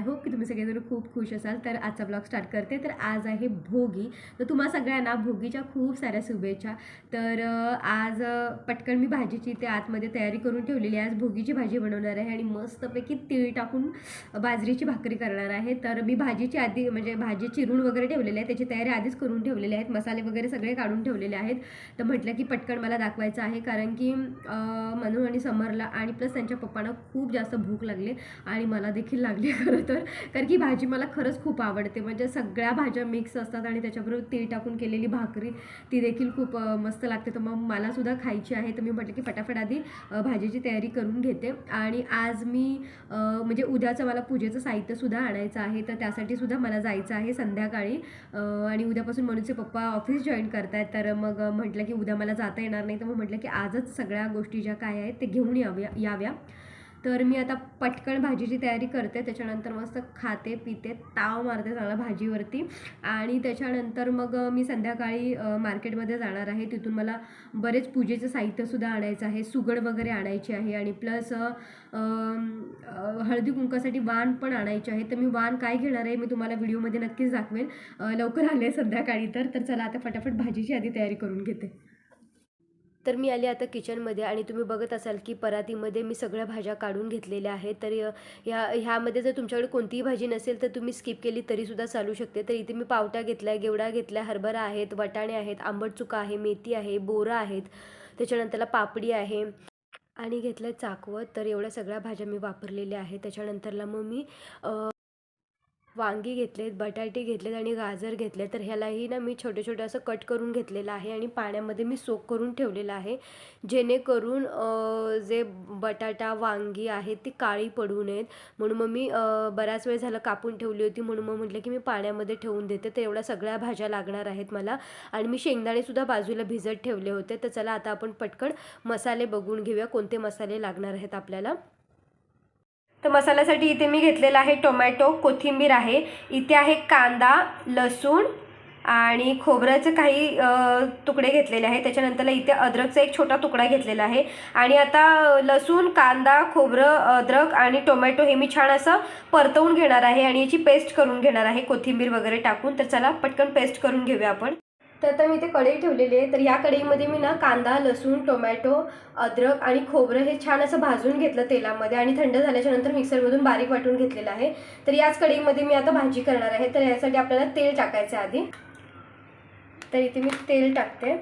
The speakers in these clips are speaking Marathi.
तुम्ही आय होप की तुम्ही सगळेजण खूप खुश असाल तर आजचा ब्लॉग स्टार्ट करते. तर आज आहे भोगी. तर तुम्हा सगळ्यांना भोगीच्या खूप साऱ्या शुभेच्छा. तर आज पटकन मी भाजीची ते आतमध्ये तयारी करून ठेवलेली आहे. आज भोगीची भाजी बनवणार आहे आणि मस्तपैकी तीळ टाकून बाजरीची भाकरी करणार आहे. तर मी भाजीची आधी म्हणजे भाजी चिरून वगैरे ठेवलेली आहे. त्याची तयारी आधीच करून ठेवलेली आहेत. मसाले वगैरे सगळे काढून ठेवलेले आहेत. तर म्हटलं की पटकन मला दाखवायचं आहे. कारण की मनू आणि समरला आणि प्लस त्यांच्या पप्पांना खूप जास्त भूक लागली आणि मला देखील लागली खरं तर. कारण की भाजी मला खरंच खूप आवडते. म्हणजे सगळ्या भाज्या मिक्स असतात आणि त्याच्याबरोबर तेल टाकून केलेली भाकरी ती देखील खूप मस्त लागते. तर मग मलासुद्धा खायची आहे. तर मी म्हटलं की फटाफट आधी भाजीची तयारी करून घेते. आणि आज मी म्हणजे उद्याचं मला पूजेचं साहित्यसुद्धा आणायचं आहे. तर त्यासाठी सुद्धा मला जायचं आहे संध्याकाळी. आणि उद्यापासून मनूचे पप्पा ऑफिस जॉईन करतायत. तर मग म्हटलं की उद्या मला जाता येणार नाही. तर मग म्हटलं की आजच सगळ्या गोष्टी ज्या काय आहेत ते घेऊन याव्या याव्या. तर मी आता पटकन भाजीची तयारी करते. त्याच्यानंतर मस्त खाते पिते ताव मारते चांगला भाजीवरती. आणि त्याच्यानंतर मग मी संध्याकाळी मार्केटमध्ये जाणार आहे. तिथून मला बरेच पूजेचं साहित्यसुद्धा आणायचं आहे. सुगड वगैरे आणायची आहे आणि प्लस हळदी कुंकासाठी वाण पण आणायचे आहे तर मी वाण काय घेणार आहे मी तुम्हाला व्हिडिओमध्ये नक्कीच दाखवेन. लवकर आले संध्याकाळी तर. तर चला आता फटाफट भाजीची आधी तयारी करून घेते. तर मी आले आता किचनमध्ये आणि तुम्ही बघत असाल की परातीमध्ये मी सगळ्या भाज्या काढून घेतलेल्या आहेत. तर ह्या ह्यामध्ये जर तुमच्याकडे कोणतीही भाजी नसेल तर तुम्ही स्किप केली तरीसुद्धा चालू शकते. तर इथे मी पावटा घेतला आहे गेवडा घेतला आहे हरभरा आहेत वटाणे आहेत आंबट चुका आहे मेथी आहे बोरं आहेत त्याच्यानंतरला पापडी आहे आणि घेतलं आहे चाकवत. तर एवढ्या सगळ्या भाज्या मी वापरलेल्या आहेत. त्याच्यानंतरला मग मी वांगी घेतलेत बटाटे घेतलेत आणि गाजर घेतले तर ह्यालाही ना मी छोटे छोटे असं कट करून घेतलेलं आहे आणि पाण्यामध्ये मी सोक करून ठेवलेलं आहे. जेणेकरून जे बटाटा वांगी आहेत ती काळी पडू नयेत. म्हणून मग मी बराच वेळ झालं कापून ठेवली होती. म्हणून मग म्हटलं की मी पाण्यामध्ये ठेवून देते. तर एवढ्या सगळ्या भाज्या लागणार आहेत मला. आणि मी शेंगदाणेसुद्धा बाजूला भिजत ठेवले होते. तर चला आता आपण पटकन मसाले बघून घेऊया. कोणते मसाले लागणार आहेत आपल्याला? तर मसाल्यासाठी इथे मी घेतलेला आहे टोमॅटो कोथिंबीर आहे. इथे आहे कांदा लसूण आणि खोबऱ्याचे काही तुकडे घेतलेले आहे त्याच्यानंतरला इथे अद्रकचा एक छोटा तुकडा घेतलेला आहे. आणि आता लसूण कांदा खोबरं अद्रक आणि टोमॅटो हे मी छान असं परतवून घेणार आहे आणि याची पेस्ट करून घेणार आहे. कोथिंबीर वगैरे टाकून. तर चला पटकन पेस्ट करून घेऊया आपण. तर आता मी इथे कढई ठेवलेली आहे. तर या कढईमध्ये मी ना कांदा लसूण टोमॅटो अद्रक आणि खोबरं हे छान असं भाजून घेतलं तेलामध्ये आणि थंड झाल्याच्यानंतर मिक्सरमधून बारीक वाटून घेतलेलं आहे. तर याच कढईमध्ये मी आता भाजी करणार आहे. तर यासाठी आपल्याला तेल टाकायचं आहे आधी. तर इथे मी तेल टाकते.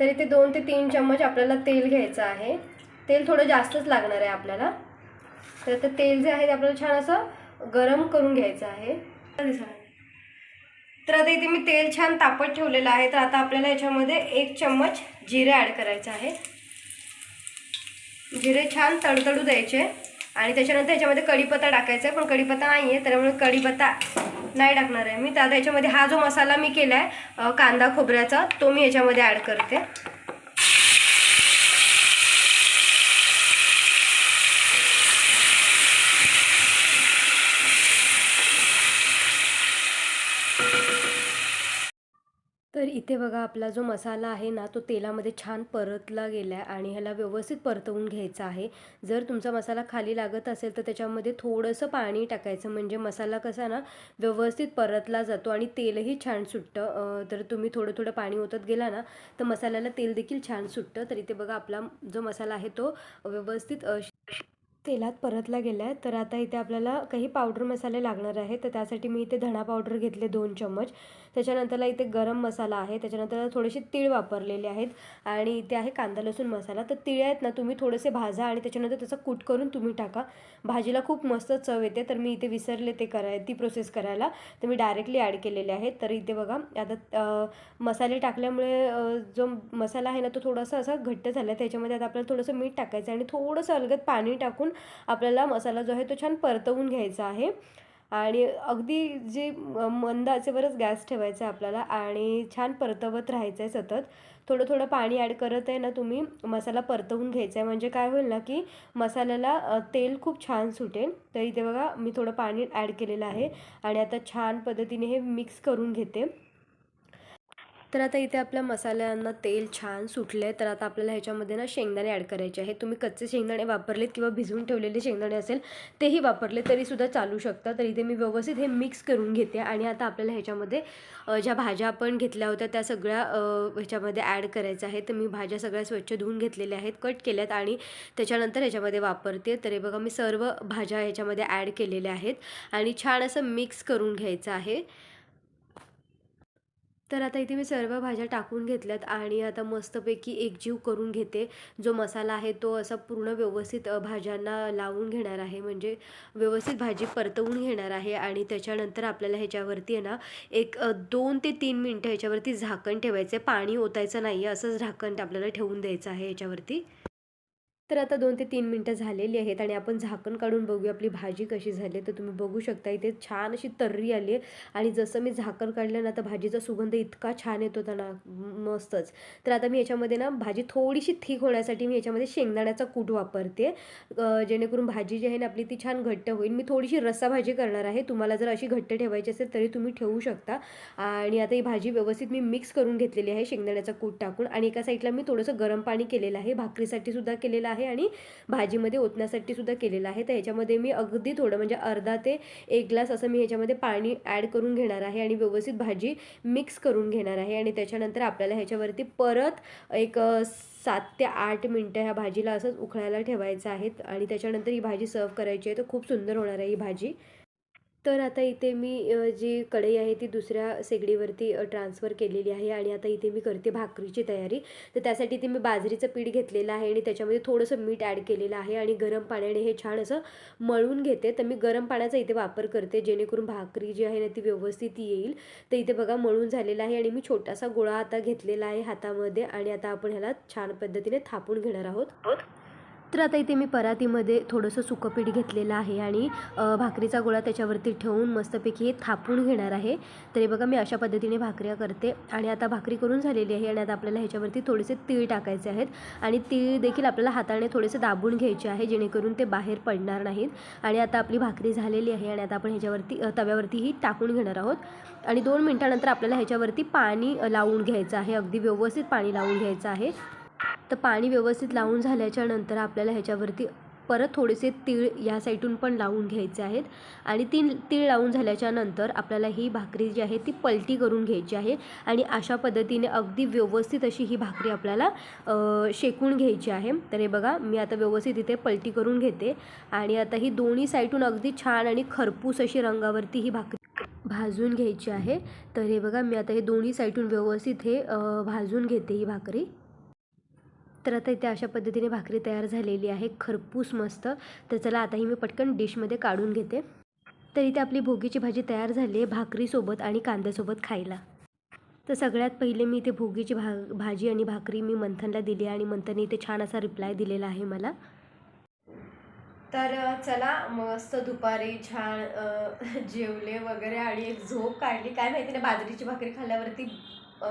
तर इथे दोन ते तीन चम्मच आपल्याला तेल घ्यायचं आहे. तेल थोडं जास्तच लागणार आहे आपल्याला. तर आता तेल जे आहे ते आपल्याला छान असं गरम करून घ्यायचं आहे. तर आता इथे मी तेल छान तापत ठेवलेलं आहे. तर आता आपल्याला याच्यामध्ये एक चम्मच जिरे ॲड करायचं आहे. जिरे छान तडतडू द्यायचे. आणि त्याच्यानंतर याच्यामध्ये कढीपत्ता टाकायचा आहे पण कढीपत्ता नाही आहे त्यामुळे कढीपत्ता नाही टाकणार आहे मी. तर आता याच्यामध्ये हा जो मसाला मी केला आहे कांदा खोबऱ्याचा तो मी याच्यामध्ये ॲड करते. इथे बघा आपला जो मसाला आहे ना तो तेलामध्ये छान परतला गेला आहे आणि ह्याला व्यवस्थित परतवून घ्यायचा आहे. जर तुमचा मसाला खाली लागत असेल तर त्याच्यामध्ये थोडंसं पाणी टाकायचं. म्हणजे मसाला कसा ना व्यवस्थित परतला जातो आणि तेलही छान सुटतं. तर तुम्ही थोडं थोडं पाणी ओतत गेला ना तर मसाल्याला तेल देखील छान सुटतं. तर इथे बघा आपला जो मसाला आहे तो व्यवस्थित तेलात परतला गेला आहे तर आता इथे आपल्याला काही पावडर मसाले लागणार आहे तर त्यासाठी मी इथे धणा पावडर घेतले दोन चम्मच. त्याच्यानंतरला इथे गरम मसाला आहे. त्याच्यानंतर थोडेसे तीळ वापरलेले आहेत. आणि इथे आहे कांदा लसूण मसाला. तर तीळ आहेत ना तुम्ही थोडेसे भाजा आणि त्याच्यानंतर त्याचा कूट करून तुम्ही टाका. भाजीला खूप मस्त चव येते. तर मी इथे विसरले ते कराय ती प्रोसेस करायला. तर मी डायरेक्टली ॲड केलेले आहेत. तर इथे बघा आता मसाले टाकल्यामुळे जो मसाला आहे ना तो थोडासा असा घट्ट झाला आहे त्याच्यामध्ये आता आपल्याला थोडंसं मीठ टाकायचं आहे आणि थोडंसं अलगद पाणी टाकून आपल्याला मसाला जो आहे तो छान परतवून घ्यायचा आहे. आणि अगदी जे म- मंद आचेवरच गॅस ठेवायचा आहे आपल्याला आणि छान परतवत राहायचं आहे सतत. थोडं थोडं पाणी ॲड करत आहे ना तुम्ही मसाला परतवून घ्यायचा आहे म्हणजे काय होईल ना की मसाल्याला तेल खूप छान सुटेल. तर इथे बघा मी थोडं पाणी ॲड केलेलं आहे. आणि आता छान पद्धतीने हे मिक्स करून घेते. तर आता इथे आपल्या मसाल्यांना तेल छान सुटले तर आता आपल्याला ह्याच्यामध्ये ना शेंगदाणे ॲड करायचे आहे तुम्ही कच्चे शेंगदाणे वापरलेत किंवा भिजवून ठेवलेले शेंगदाणे असेल तेही वापरले तरीसुद्धा चालू शकता. तर इथे मी व्यवस्थित हे मिक्स करून घेते आणि आता आपल्याला ह्याच्यामध्ये ज्या भाज्या आपण घेतल्या होत्या त्या सगळ्या ह्याच्यामध्ये ॲड करायच्या आहेत. तर मी भाज्या सगळ्या स्वच्छ धुवून घेतलेल्या आहेत कट केल्यात आणि त्याच्यानंतर ह्याच्यामध्ये वापरते. तर हे बघा मी सर्व भाज्या ह्याच्यामध्ये ॲड केलेल्या आहेत आणि छान असं मिक्स करून घ्यायचं आहे. तर आता इथे मी सर्व भाज्या टाकून घेतल्यात आणि आता मस्तपैकी एकजीव करून घेते. जो मसाला आहे तो असा पूर्ण व्यवस्थित भाज्यांना लावून घेणार आहे. म्हणजे व्यवस्थित भाजी परतवून घेणार आहे आणि त्याच्यानंतर आपल्याला ह्याच्यावरती आहे ना एक दोन ते तीन मिनटं ह्याच्यावरती झाकण ठेवायचं आहे पाणी ओतायचं नाही आहे असंच झाकण आपल्याला ठेवून द्यायचं आहे ह्याच्यावरती. तर आता दोन ते तीन मिनटं झालेली आहेत आणि आपण झाकण काढून बघूया आपली भाजी कशी झाली तर तुम्ही बघू शकता इथे छान अशी तर्री आली आहे. आणि जसं मी झाकण काढलं ना तर भाजीचा सुगंध इतका छान येत होता ना मस्तच. तर आता मी याच्यामध्ये ना भाजी थोडीशी थिक होण्यासाठी मी याच्यामध्ये शेंगदाण्याचा कूट वापरते. जेणेकरून भाजी जी आहे ना आपली ती छान घट्ट होईल. मी थोडीशी रस्सा भाजी करणार आहे. तुम्हाला जर अशी घट्ट ठेवायची असेल तरी तुम्ही ठेवू शकता. आणि आता ही भाजी व्यवस्थित मी मिक्स करून घेतलेली आहे शेंगदाण्याचा कूट टाकून. आणि एका साईडला मी थोडंसं गरम पाणी केलेलं आहे. भाकरीसाठी सुद्धा केलेलं आहे आहे आणि भाजीमध्ये ओतण्यासाठी सुद्धा केलेलं आहे. तर ह्याच्यामध्ये मी अगदी थोडं म्हणजे अर्धा ते एक ग्लास असं मी ह्याच्यामध्ये पाणी ॲड करून घेणार आहे आणि व्यवस्थित भाजी मिक्स करून घेणार आहे. आणि त्याच्यानंतर आपल्याला ह्याच्यावरती परत एक सात ते आठ मिनटं ह्या भाजीला असंच उखळायला ठेवायचं आहे. आणि त्याच्यानंतर ही भाजी सर्व करायची आहे तर खूप सुंदर होणार आहे ही भाजी. तर आता इथे मी जी कढई आहे ती दुसऱ्या शेगडीवरती ट्रान्सफर केलेली आहे आणि आता इथे मी करते भाकरीची तयारी. तर त्यासाठी इथे मी बाजरीचं पीठ घेतलेलं आहे आणि त्याच्यामध्ये थोडंसं मीठ ॲड केलेलं आहे आणि गरम पाण्याने हे छान असं मळून घेते. तर मी गरम पाण्याचा इथे वापर करते जेणेकरून भाकरी जी आहे ना ती व्यवस्थित येईल. तर इथे बघा मळून झालेलं आहे आणि मी छोटासा गोळा आता घेतलेला आहे हातामध्ये आणि आता आपण ह्याला छान पद्धतीने थापून घेणार आहोत. तर आता इथे मी परातीमध्ये थोडंसं सुकं पीठ घेतलेलं आहे आणि भाकरीचा गोळा त्याच्यावरती ठेवून मस्तपैकी हे थापून घेणार आहे. तर हे बघा मी अशा पद्धतीने भाकऱ्या करते आणि आता भाकरी करून झालेली आहे आणि आता आपल्याला ह्याच्यावरती थोडेसे तीळ टाकायचे आहेत आणि तीळ देखील आपल्याला हाताने थोडेसे दाबून घ्यायचे आहे जेणेकरून ते बाहेर पडणार नाहीत. आणि आता आपली भाकरी झालेली आहे आणि आता आपण ह्याच्यावरती तव्यावरतीही टाकून घेणार आहोत. आणि दोन मिनटानंतर आपल्याला ह्याच्यावरती पाणी लावून घ्यायचं आहे. अगदी व्यवस्थित पाणी लावून घ्यायचं आहे. तर पाणी व्यवस्थित लावून झाल्याच्यानंतर आपल्याला ह्याच्यावरती परत थोडेसे तीळ या साईडून पण लावून घ्यायचे आहेत. आणि तीन तीळ लावून झाल्याच्यानंतर आपल्याला ही भाकरी जी आहे ती पलटी करून घ्यायची आहे. आणि अशा पद्धतीने अगदी व्यवस्थित अशी ही भाकरी आपल्याला शेकून घ्यायची आहे. तर हे बघा मी आता व्यवस्थित इथे पलटी करून घेते. आणि आता ही दोन्ही साईडून अगदी छान आणि खरपूस अशी रंगावरती ही भाकरी भाजून घ्यायची आहे. तर हे बघा मी आता हे दोन्ही साईडून व्यवस्थित हे भाजून घेते ही भाकरी. तर आता इथे अशा पद्धतीने भाकरी तयार झालेली आहे. खरपूस मस्त. तर चला आता ही मी पटकन डिशमध्ये काढून घेते. तर इथे आपली भोगीची भाजी तयार झाली आहे भाकरीसोबत आणि कांद्यासोबत खायला. तर सगळ्यात पहिले मी इथे भोगीची भा भाजी आणि भाकरी मी मंथनला दिली आणि मंथनने इथे छान असा रिप्लाय दिलेला आहे मला. तर चला मस्त दुपारी छान जेवले वगैरे आणि एक झोप काढली. काय माहिती नाही बाजरीची भाकरी खाल्ल्यावरती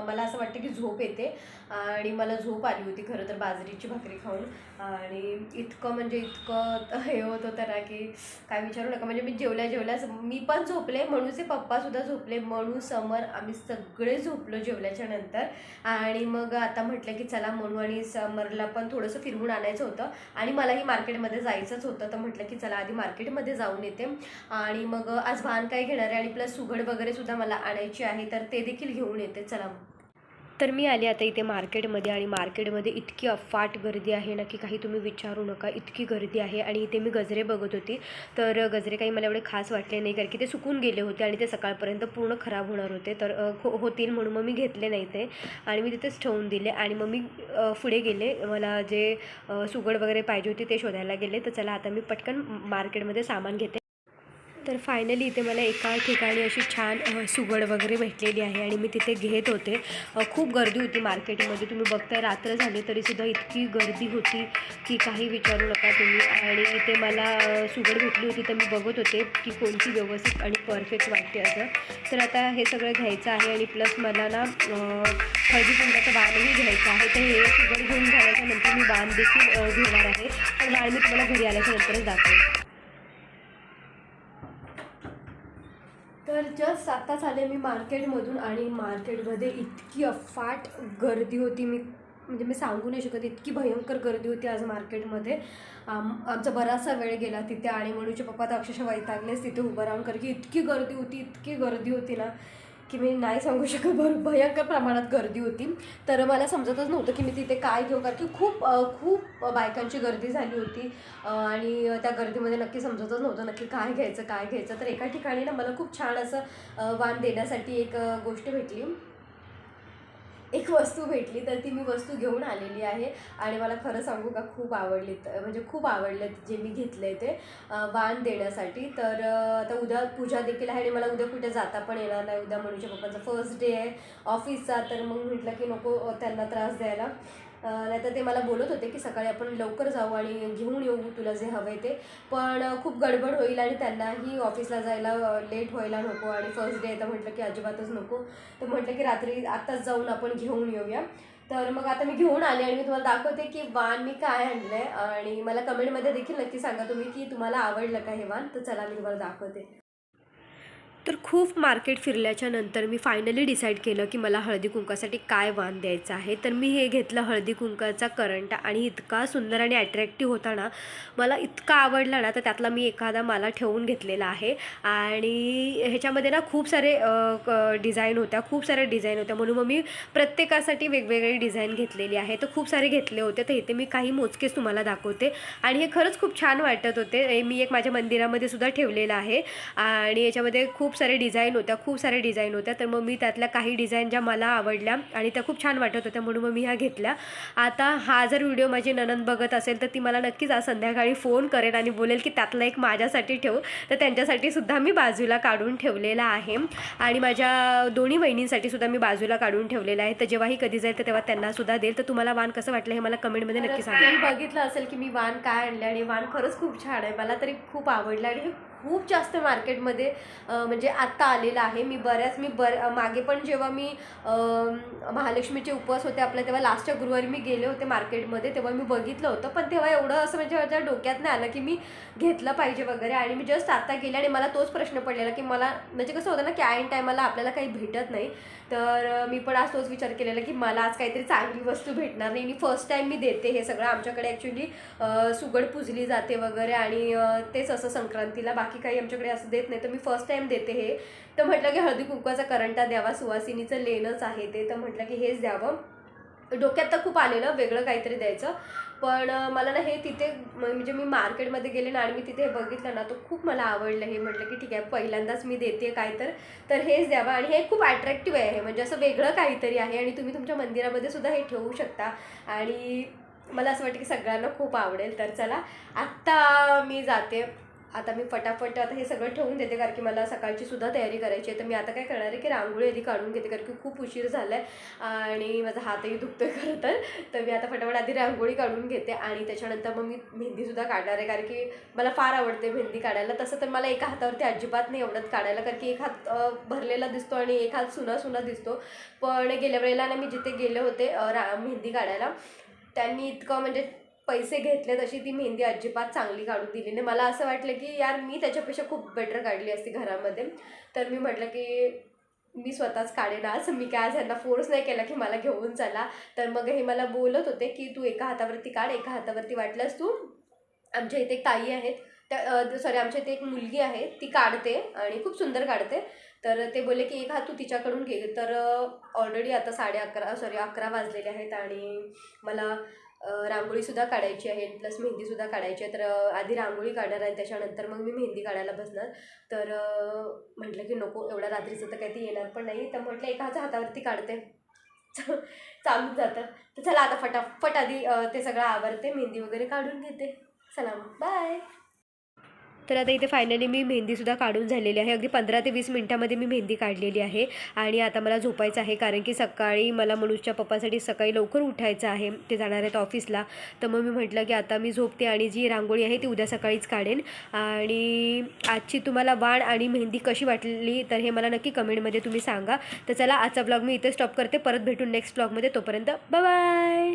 मला असं वाटतं की झोप येते. आणि मला झोप आली होती खरं तर बाजरीची भाकरी खाऊन. आणि इतकं म्हणजे इतकं हे होत होतं ना की काय विचारू नका. म्हणजे मी जेवल्या जेवल्याच मी पण झोपले म्हणूचे पप्पासुद्धा झोपले. म्हणू समर आम्ही सगळे झोपलो जेवल्याच्या नंतर. आणि मग आता म्हटलं की चला म्हणू आणि समरला पण थोडंसं फिरवून आणायचं होतं. आणि मलाही मार्केटमध्ये जायचंच होतं. तर म्हटलं की चला आधी मार्केटमध्ये जाऊन येते. आणि मग आज भान काय घेणार आहे? आणि प्लस सुघड वगैरे सुद्धा मला आणायची आहे. तर ते देखील घेऊन येते. चला तर मी आले आता इथे मार्केटमध्ये आणि मार्केटमध्ये इतकी अफाट गर्दी आहे ना की काही तुम्ही विचारू नका इतकी गर्दी आहे आणि इथे मी गजरे बघत होती. तर गजरे काही मला एवढे खास वाटले नाही कारण की ते सुकून गेले होते आणि ते सकाळपर्यंत पूर्ण खराब होणार होते. तर हो होतील म्हणून मग मी घेतले नाही ते आणि मी तिथेच ठेवून दिले आणि मग मी पुढे गेले. मला जे सुगड वगैरे पाहिजे होती ते शोधायला गेले. तर चला आता मी पटकन मार्केटमध्ये सामान घेते. तर फायनली इथे मला एका ठिकाणी अशी छान सुगड वगैरे भेटलेली आहे आणि मी तिथे घेत होते. खूप गर्दी होती मार्केटमध्ये. तुम्ही बघताय रात्र झाली तरीसुद्धा इतकी गर्दी होती की काही विचारू नका तुम्ही. आणि इथे मला सुगड भेटली होती तर मी बघत होते की कोणती व्यवस्थित आणि परफेक्ट वाटते असं. तर आता हे सगळं घ्यायचं आहे आणि प्लस मला ना हळदी कुंकाचा बाणही घ्यायचा आहे. तर हे सुगड घेऊन झाल्याच्यानंतर मी बाण देखील घेणार आहे. पण बाण मी तुम्हाला घरी आल्याच्या नंतरच दाखवेन तर जस्ट आत्ताच आले मी मार्केटमधून आणि मार्केटमध्ये इतकी अफाट गर्दी होती. मी म्हणजे मी सांगू नाही शकत इतकी भयंकर गर्दी होती आज मार्केटमध्ये. आम आमचा बराचसा वेळ गेला तिथे आणि म्हणूचे पप्पा तर अक्षरशः वैतागलेच तिथे उभं राहून कारण की इतकी गर्दी होती इतकी गर्दी होती ना. की मी नाही सांगू शकत भर भयंकर प्रमाणात गर्दी होती. तर मला समजतच नव्हतं की मी तिथे काय घेऊ कारण की खूप खूप बायकांची गर्दी झाली होती. आणि त्या गर्दीमध्ये नक्की समजतच नव्हतं नक्की काय घ्यायचं काय घ्यायचं. तर एका ठिकाणी ना मला खूप छान असं वाण देण्यासाठी एक गोष्ट भेटली. एक वस्तू भेटली तर ती मी वस्तू घेऊन आलेली आहे. आणि मला खरं सांगू का खूप आवडली. म्हणजे खूप आवडलं जे मी घेतलं आहे ते वाण देण्यासाठी. तर आता उद्या पूजा देखील आहे आणि मला उद्या कुठे जाता पण येणार नाही. उद्या मनुष्य पप्पाचा फर्स्ट डे आहे ऑफिसचा तर मग म्हटलं की नको त्यांना त्रास द्यायला. नाहीतर ते मला बोलत होते की सकाळी आपण लवकर जाऊ आणि घेऊन येऊ तुला जे हवं आहे ते. पण खूप गडबड होईल आणि त्यांनाही ऑफिसला जायला लेट व्हायला नको आणि फर्स्ट डे तर म्हटलं की अजिबातच नको. तर म्हटलं की रात्री आत्ताच जाऊन आपण घेऊन येऊया. तर मग आता मी घेऊन आले आणि मी तुम्हाला दाखवते की वाण मी काय आणलं आहे आणि मला कमेंटमध्ये देखील नक्की सांगा तुम्ही की तुम्हाला आवडलं का हे वाण तर चला मी तुम्हाला दाखवते. तर खूप मार्केट फिरल्याच्या नंतर मी फायनली डिसाईड केलं की मला हळदी कुंकासाठी काय वाण द्यायचं आहे. तर मी हे घेतलं हळदी कुंकाचा करंट आणि इतका सुंदर आणि अट्रॅक्टिव्ह होता ना मला इतका आवडला ना तर त्यातला मी एखादा मला ठेवून घेतलेला आहे. आणि ह्याच्यामध्ये ना खूप सारे डिझाईन होत्या खूप साऱ्या डिझाईन होत्या. म्हणून मग मी प्रत्येकासाठी वेगवेगळी डिझाईन घेतलेली आहे तर खूप सारे घेतले होते. तर इथे मी काही मोजकेच तुम्हाला दाखवते. आणि हे खरंच खूप छान वाटत होते. हे मी एक माझ्या मंदिरामध्ये सुद्धा ठेवलेलं आहे. आणि याच्यामध्ये खूप सारे डिझाईन होत्या खूप सारे डिझाईन होत्या. तर मग मी त्यातल्या काही डिझाईन ज्या मला आवडल्या आणि त्या खूप छान वाटत होत्या म्हणून मग मी ह्या घेतल्या. आता हा जर व्हिडिओ माझी ननंद बघत असेल तर ती मला नक्कीच आज संध्याकाळी फोन करेल आणि बोलेल की त्यातला एक माझ्यासाठी ठेव. तर त्यांच्यासाठी सुद्धा मी बाजूला काढून ठेवलेला आहे आणि माझ्या दोन्ही बहिणींसाठी सुद्धा मी बाजूला काढून ठेवलेलं आहे. तर जेव्हाही कधी जाईल तर तेव्हा त्यांना सुद्धा देईल. तर तुम्हाला वाण कसं वाटलं हे मला कमेंटमध्ये नक्की सांगा. बघितलं असेल की मी वाण काय आणले आणि वाण खरंच खूप छान आहे. मला तरी खूप आवडलं आणि खूप जास्त मार्केटमध्ये म्हणजे आत्ता आलेलं आहे. मी बऱ्याच मी बर मागे पण जेव्हा मी महालक्ष्मीचे उपवास होते आपल्या तेव्हा लास्टच्या गुरुवारी मी गेले होते मार्केटमध्ये तेव्हा मी बघितलं होतं. पण तेव्हा एवढं असं म्हणजे माझ्या डोक्यात नाही आलं की मी घेतलं पाहिजे वगैरे. आणि मी जस्ट आत्ता गेले आणि मला तोच प्रश्न पडलेला की मला म्हणजे कसं होतं ना की ऐन टायमाला आपल्याला काही भेटत नाही. तर मी पण आज तोच विचार केलेला की मला आज काहीतरी चांगली वस्तू भेटणार नाही. आणि फर्स्ट टाईम मी देते हे सगळं आमच्याकडे ॲक्च्युली सुगड पुजली जाते वगैरे आणि तेच असं संक्रांतीला बाकी काही आमच्याकडे असं देत नाही तर मी फर्स्ट टाईम देते हे. तर म्हटलं की हळदी कुंकवाचा करंटा द्यावा सुवासिनीचं लेणंच आहे ते. तर म्हटलं की हेच द्यावं. डोक्यात तर खूप आलेलं वेगळं काहीतरी द्यायचं. पण मला ना हे तिथे म्हणजे मी मार्केटमध्ये गेले ना आणि मी तिथे हे बघितलं ना तो खूप मला आवडलं हे. म्हटलं की ठीक आहे पहिल्यांदाच मी देते काय तर. तर हेच द्यावं आणि हे खूप अट्रॅक्टिव्ह आहे म्हणजे असं वेगळं काहीतरी आहे आणि तुम्ही तुमच्या मंदिरामध्ये सुद्धा हे ठेवू शकता. आणि मला असं वाटतं की सगळ्यांना खूप आवडेल. तर चला आत्ता मी जाते. आता मी फटाफट आता हे सगळं ठेवून देते कारण की मला सकाळची सुद्धा तयारी करायची आहे. तर मी आता काय करणार आहे की रांगोळी आधी काढून घेते कारण की खूप उशीर झाला आहे आणि माझा हातही दुखतोय खरं तर. तर मी आता फटाफट आधी रांगोळी काढून घेते आणि त्याच्यानंतर मग मी मेहंदीसुद्धा काढणार आहे कारण की मला फार आवडते मेहंदी काढायला. तसं तर मला एका हातावरती अजिबात नाही आवडत काढायला कारण की एक हात भरलेला दिसतो आणि एक हात सुना सुना दिसतो. पण गेल्या वेळेला ना मी जिथे गेले होते रा मेहंदी काढायला त्यांनी इतकं म्हणजे पैसे घेतले तशी ती मेहंदी अजिबात चांगली काढून दिली नाही. मला असं वाटलं की यार मी त्याच्यापेक्षा खूप बेटर काढली असती घरामध्ये. तर मी म्हटलं की मी स्वतःच काढेन आज. मी काय आज ह्यांना फोर्स नाही केला की मला घेऊन चला. तर मग हे मला बोलत होते की तू एका हातावरती काढ एका हातावरती वाटलंस तू. आमच्या इथे एक ताई आहेत. त्या सॉरी आमच्या इथे एक मुलगी आहे. ती काढते आणि खूप सुंदर काढते. तर ते बोलले की एक हात तू तिच्याकडून घे. तर ऑलरेडी आता साडे अकरा सॉरी अकरा वाजलेले आहेत आणि मला रांगोळीसुद्धा काढायची आहे प्लस मेहंदीसुद्धा काढायची आहे. तर आधी रांगोळी काढणार आणि त्याच्यानंतर मग मी मेहंदी काढायला बसणार. तर म्हटलं की नको एवढ्या रात्रीचं तर काही ते येणार पण नाही. तर म्हटलं एका हातावरती काढते. चालून जातं. तर चला आता फटाफट आधी ते सगळं आवरते मेहंदी वगैरे काढून घेते. चला बाय. तर आता इथे फायनली मी मेहंदीसुद्धा काढून झालेली आहे. अगदी पंधरा ते वीस मिनटामध्ये मी मेहंदी काढलेली आहे. आणि आता मला झोपायचं आहे कारण की सकाळी मला मनुष्यच्या पप्पासाठी सकाळी लवकर उठायचं आहे. ते जाणार आहेत ऑफिसला तर मग मी म्हटलं की आता मी झोपते आणि जी रांगोळी आहे ती उद्या सकाळीच काढेन. आणि आजची तुम्हाला वाण आणि मेहंदी कशी वाटली तर हे मला नक्की कमेंटमध्ये तुम्ही सांगा. तर चला आजचा ब्लॉग मी इथे स्टॉप करते. परत भेटून नेक्स्ट ब्लॉगमध्ये तोपर्यंत बाय